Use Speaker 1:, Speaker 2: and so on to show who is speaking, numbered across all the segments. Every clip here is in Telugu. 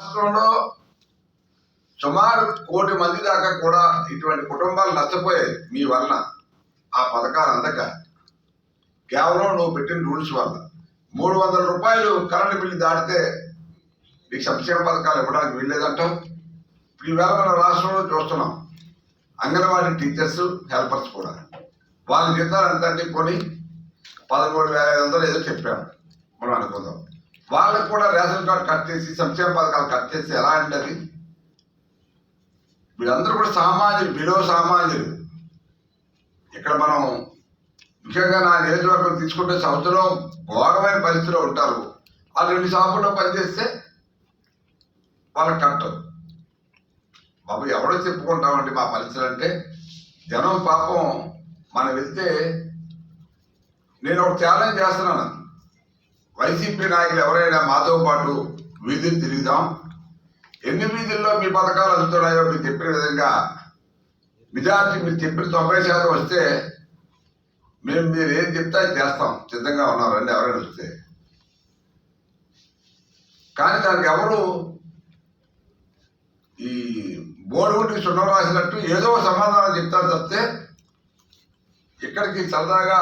Speaker 1: రాష్ట్రంలో సుమారు కోటి మంది దాకా కూడా ఇటువంటి కుటుంబాలు నష్టపోయాయి మీ వలన ఆ పథకాలు అందక. కేవలం నువ్వు పెట్టిన రూల్స్ వల్ల. మూడు వందల రూపాయలు కరెంటు బిల్లు దాటితే నీకు సంక్షేమ పథకాలు ఇవ్వడానికి వీల్లేదంటాం ఇప్పుడు ఈవేళ మన రాష్ట్రంలో చూస్తున్నాం. అంగన్వాడీ టీచర్స్ హెల్పర్స్ కూడా. వాళ్ళ జీతాలు ఎంత అంటే కొని పదమూడు వేల ఐదు వందలు ఏదో చెప్పాము మనం అనుకుందాం. వాళ్ళకు కూడా రేషన్ కార్డు కట్ చేసి సంక్షేమ పథకాలు కట్ చేసి ఎలా అంటే అది? వీళ్ళందరూ కూడా సామాన్యులు బిలో సామాన్యులు. ఇక్కడ మనం ముఖ్యంగా నా నియోజకవర్గం తీసుకుంటే సంవత్సరం ఘోరమైన పరిస్థితిలో ఉంటారు. ఆ రెండు షాపుల్లో పనిచేస్తే వాళ్ళకి కట్టదు బాబు ఎవడో చెప్పుకుంటామండి మా పరిస్థితులు అంటే జనం పాపం మనం వెళ్తే నేను ఒక ఛాలెంజ్ చేస్తున్నాను. వైసీపీ నాయకులు ఎవరైనా మాతో పాటు వీధులు తిరుగుదాం. ఎన్ని వీధుల్లో మీ పథకాలు అందుతున్నాయో మీరు చెప్పిన విధంగా మెజార్టీ మీరు చెప్పిన తొంభై శాతం వస్తే మేము మీరు ఏం చెప్తే అది చేస్తాం. సిద్ధంగా ఉన్నారండి ఎవరైనా వస్తే. కానీ దానికి ఎవరు ఈ బోర్డుగుడికి సున్నం రాసినట్టు ఏదో సమాధానం చెప్తారు తప్పితే ఇక్కడికి సరదాగా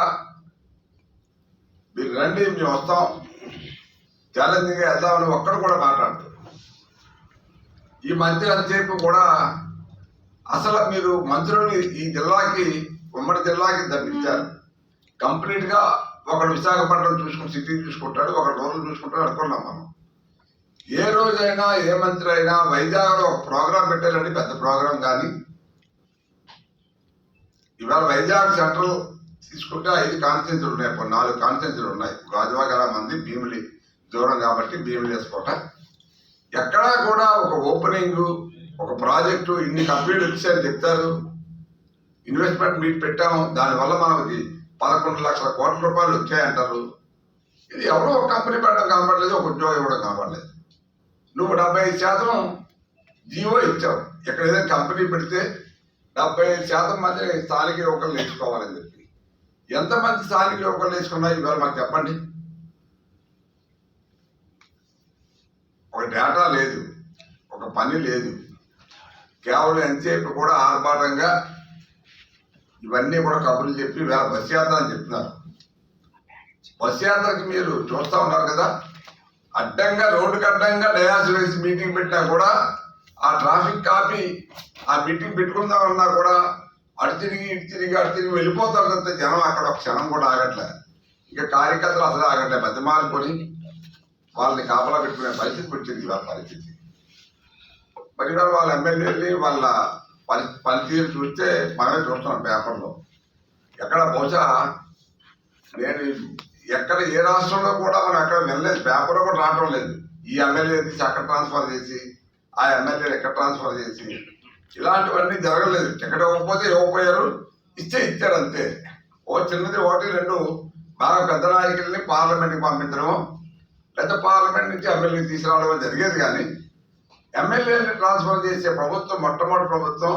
Speaker 1: రండి మేము వస్తాం. ఛాలెంజింగ్గా వెళ్దామని ఒక్కడు కూడా మాట్లాడతారు ఈ మంత్రి అంతసేపు కూడా అసలు మీరు మంత్రులు ఈ జిల్లాకి ఉమ్మడి జిల్లాకి దండించారు కంప్లీట్గా ఒకడు విశాఖపట్నం చూసుకుని సిటీ చూసుకుంటాడు ఒకడు రోజులు చూసుకుంటాడు అనుకున్నాం మనం. ఏ రోజైనా ఏ మంత్రి అయినా వైజాగ్లో ఒక ప్రోగ్రాం పెట్టారండి పెద్ద ప్రోగ్రాం కానీ. ఇవాళ వైజాగ్ సెంట్రల్ తీసుకుంటే ఐదు కాన్స్టిట్యూన్సీలు ఉన్నాయి. ఇప్పుడు నాలుగు కాన్స్టిట్యూన్సీలు ఉన్నాయి. గాజువా గల మంది భీమిలి దూరం కాబట్టి భీమిలి వేసుకోట. ఎక్కడా కూడా ఒక ఓపెనింగ్ ఒక ప్రాజెక్టు ఇన్ని కంపెనీలు వచ్చాయని చెప్తారు. ఇన్వెస్ట్మెంట్ మీట్ పెట్టాము. దానివల్ల మనకి పదకొండు లక్షల కోట్ల రూపాయలు వచ్చాయంటారు. ఇది ఎవరో ఒక కంపెనీ పెట్టడం కనపడలేదు ఒక ఉద్యోగం ఇవ్వడం కనపడలేదు నువ్వు డెబ్బై ఐదు శాతం జీవో ఇచ్చావు. ఎక్కడ ఏదైనా కంపెనీ పెడితే డెబ్బై ఐదు శాతం మంది స్థానిక యువకులు నేర్చుకోవాలని చెప్పి. ఎంతమంది స్థానిక యువకులు వేసుకున్నాయి ఇవాళ మాకు చెప్పండి. ఒక డేటా లేదు ఒక పని లేదు. కేవలం ఎంతసేపు కూడా ఆర్భాటంగా ఇవన్నీ కూడా కబుర్లు చెప్పి వేళ బస్ యాత్ర అని చెప్తున్నారు. బస్ యాత్రకి మీరు చూస్తా ఉన్నారు కదా అడ్డంగా రోడ్డుకి అడ్డంగా డయాస్ వేసి మీటింగ్ పెట్టినా కూడా ఆ ట్రాఫిక్ కాపీ ఆ మీటింగ్ పెట్టుకుందామన్నా కూడా అటు తిరిగి ఇటు తిరిగి అటు తిరిగి వెళ్ళిపోతారు తప్పితే జనం అక్కడ ఒక క్షణం కూడా ఆగట్లే. ఇంకా కార్యకర్తలు అసలు ఆగట్లే బతిమాలుకొని వాళ్ళని కాపలా పెట్టుకునే పరిస్థితికి వచ్చింది వాళ్ళ పరిస్థితి. మరి వాళ్ళ ఎమ్మెల్యేని వాళ్ళ పని పనితీరు చూస్తే మనమే చూస్తున్నాం పేపర్లో. ఎక్కడ బహుశా నేను ఎక్కడ ఏ రాష్ట్రంలో కూడా మనం ఎక్కడ వినలేదు పేపర్లో కూడా రావడం లేదు. ఈ ఎమ్మెల్యే తీసి అక్కడ ట్రాన్స్ఫర్ చేసి ఆ ఎమ్మెల్యేని ఎక్కడ ట్రాన్స్ఫర్ చేసి ఇలాంటివన్నీ జరగలేదు. టికెట్ ఇవ్వకపోతే ఇవ్వకపోయారు ఇచ్చే ఇచ్చారు అంతే. ఓ చిన్నది ఒకటి రెండు బాగా పెద్ద నాయకుల్ని పార్లమెంట్కి పంపించడము లేదా పార్లమెంట్ నుంచి ఎమ్మెల్యే తీసుకురావడం జరిగేది కానీ ఎమ్మెల్యేని ట్రాన్స్ఫర్ చేసే ప్రభుత్వం మొట్టమొదటి ప్రభుత్వం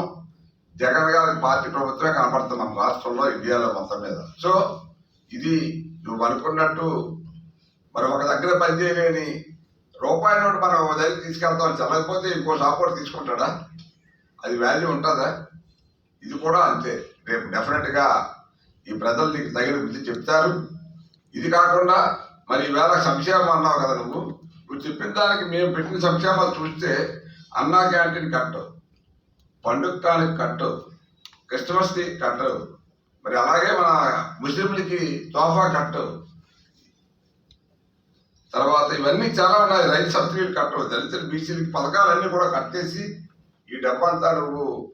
Speaker 1: జగన్ గారి పార్టీ ప్రభుత్వమే కనపడుతుంది మన రాష్ట్రంలో ఇండియాలో మొత్తం మీద. సో ఇది నువ్వు అనుకున్నట్టు మరి ఒక దగ్గర పనిచేయలేని రూపాయి నోటు మనం ఒక దగ్గర తీసుకెళ్తాం. చల్లకపోతే ఇంకో సపోర్ట్ తీసుకుంటాడా? అది వాల్యూ ఉంటుందా? ఇది కూడా అంతే. రేపు డెఫినెట్గా ఈ ప్రజలు నీకు తగిన బుద్ధి చెప్తారు. ఇది కాకుండా మరి ఈవేళ సంక్షేమం అన్నావు కదా నువ్వు. నువ్వు చెప్పిన దానికి మేము పెట్టిన సంక్షేమాలు చూస్తే అన్నా క్యాంటీన్ కట్టవు. పండుగ కానికి కట్టవు క్రిస్టమస్కి కట్టవు. మరి అలాగే మన ముస్లింలకి తోఫా కట్టవు. తర్వాత ఇవన్నీ చాలా ఉన్నాయి. రైతు సబ్సిడీలు కట్టవు. దళితులు బీసీలకి పథకాలన్నీ కూడా కట్టేసి ఈ డబ్బంతా నువ్వు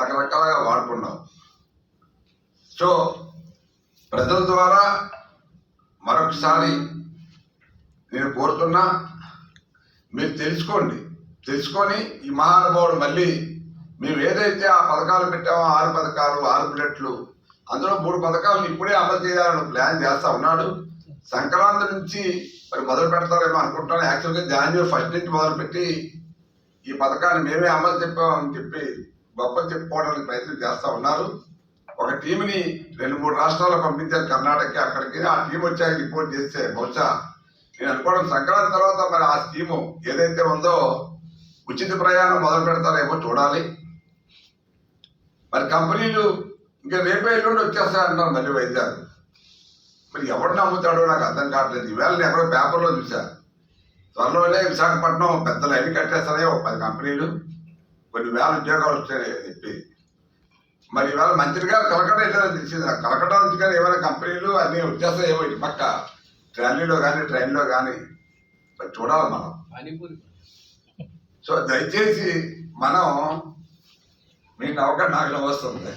Speaker 1: రకరకాలుగా వాడుకున్నావు. సో ప్రజల ద్వారా మరొకసారి నేను కోరుతున్నా మీరు తెలుసుకోండి. తెలుసుకొని ఈ మహానుభావుడు మళ్ళీ మేము ఏదైతే ఆ పథకాలు పెట్టామో ఆరు పథకాలు ఆరు బుల్లెట్లు అందులో మూడు పథకాలను ఇప్పుడే అమలు చేయాలని ప్లాన్ చేస్తా ఉన్నాడు. సంక్రాంతి నుంచి మరి మొదలు పెడతారేమో అనుకుంటాను యాక్చువల్గా జాన్యువరి ఫస్ట్ నుంచి మొదలుపెట్టి ఈ పథకాన్ని మేమే అమలు చెప్పామని చెప్పి గొప్ప చెప్పుకోవడానికి ప్రయత్నం చేస్తా ఉన్నారు. ఒక టీంని రెండు మూడు రాష్ట్రాలకు పంపించారు కర్ణాటకకి అక్కడికి. ఆ టీం వచ్చాక రిపోర్ట్ చేస్తే బహుశా నేను అనుకోవడం సంక్రాంతి తర్వాత మరి ఆ స్కీము ఏదైతే ఉందో ఉచిత ప్రయాణం మొదలు పెడతారేమో చూడాలి. మరి కంపెనీలు ఇంకా రేపే ఎల్లుండి వచ్చేస్తాయంటున్నారు మళ్ళీ వైద్యాలు. మరి ఎవరు నమ్ముతాడో నాకు అర్థం కావట్లేదు. ఈవేళ నేను ఎక్కడో పేపర్లో చూశాను త్వరలోనే విశాఖపట్నం పెద్ద లైన్ కట్టేస్తానే ఒక పది కంపెనీలు. కొన్ని వేల ఉద్యోగాలు వస్తాయని చెప్పి. మరి ఇవాళ మంత్రి గారు కలకట వెళ్ళారని తెలిసింది. నాకు కలకట నుంచి కానీ ఏమైనా కంపెనీలు అన్నీ వచ్చేస్తాయేమో ఇటు పక్క. ట్రైన్లో కానీ ట్రైన్లో కానీ. మరి చూడాలి మనం. సో దయచేసి మనం మీకు నవ్వక నాకు నవ్వొస్తుంది